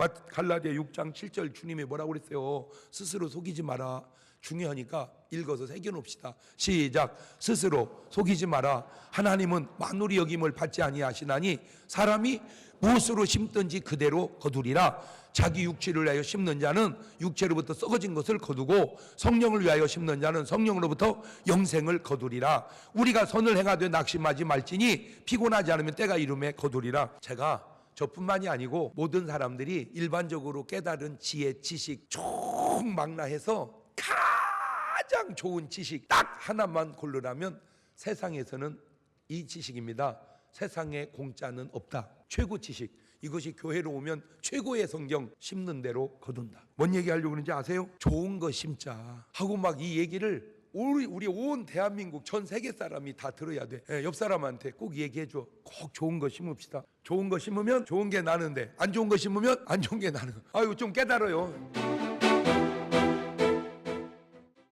마- 갈라디아 6장 7절 주님이 뭐라고 그랬어요? 스스로 속이지 마라. 중요하니까 읽어서 새겨놓읍시다. 시작. 스스로 속이지 마라. 하나님은 만물이 여김을 받지 아니하시나니 사람이 무엇으로 심든지 그대로 거두리라. 자기 육체를 위하여 심는 자는 육체로부터 썩어진 것을 거두고 성령을 위하여 심는 자는 성령으로부터 영생을 거두리라. 우리가 선을 행하되 낙심하지 말지니 피곤하지 않으면 때가 이름에 거두리라. 제가 저뿐만이 아니고 모든 사람들이 일반적으로 깨달은 지혜, 지식 총망라해서 가장 좋은 지식 딱 하나만 고르라면 세상에서는 이 지식입니다. 세상에 공짜는 없다. 최고 지식. 이것이 교회로 오면 최고의 성경 심는 대로 거둔다. 뭔 얘기 하려고 그러는지 아세요? 좋은 거 심자. 하고 막 이 얘기를 우리, 우리 온 대한민국 전 세계 사람이 다 들어야 돼. 예, 옆 사람한테 꼭 얘기해 줘. 꼭 좋은 거 심읍시다. 좋은 거 심으면 좋은 게 나는데 안 좋은 거 심으면 안 좋은 게 나는 거. 아유 좀 깨달아요.